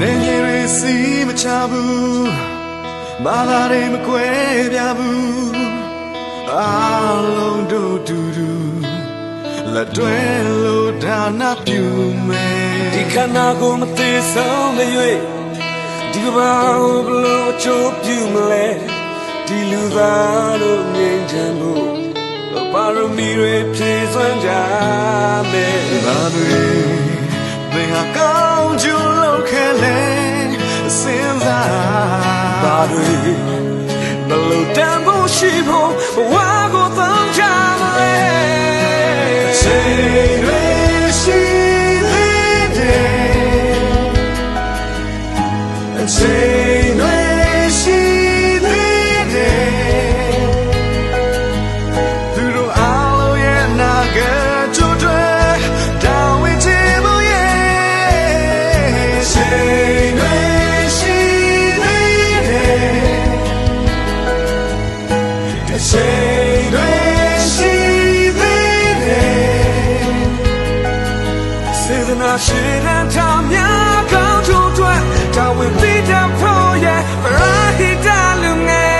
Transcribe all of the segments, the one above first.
နေကြီးရစီမချဘူးမာလာတွေမကွဲပြဘူးအားလုံးတို့တူတူလက်တွဲလို့ဒါနာပြုမယ်ဒီခန္ဓာကိုယ်မသေးဆုံးမ၍ဒီကဘာကိုဘလို့အချိုးပြုမလဲဒီလူသားတို့ငြိမ်းချမ်းဖို့ပါရမီတွေဖြည့်စွမ်းကြမယ်ဘာတွေ တွေဘလို့တန်ဖို့ရှိဖို့ဘဝကိုသုံးချမလဲချိန်တွေရှိသေးတယ်ချိန် နာရှင်နဲ့ထားများကောင်းချိုးတွေတာဝန်ပြီးတဲ့ဖို့ရဲ့ပရာဟိတလူငယ်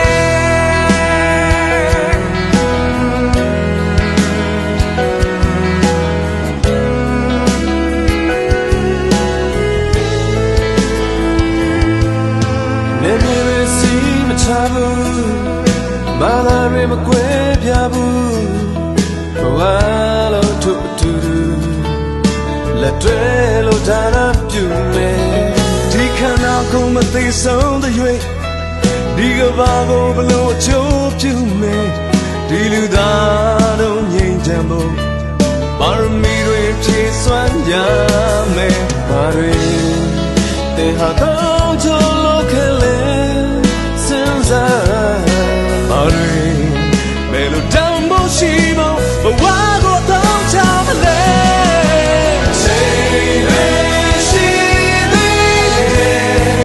နေမြေရစီမချဘူးမာလာရမကွဲပြဘူးဘ လက်တွဲလို့ဒါနာပြုမယ်ဒီခန္ဓာကိုယ်မသိဆုံးတဲ့၍ဒီကဘာကိုဘလို့အချိုးပြုမယ်ဒီလူသားတို့ငြိမ်ချမ်းဖို့ပါရမီတွေဖြည့်စွမ်းရမယ်ဘာတွေတေဟာတော့ချလို့ခဲလေစဉ်းစားဘာတွေဘယ်လိုတောင်းဖို့ရှိ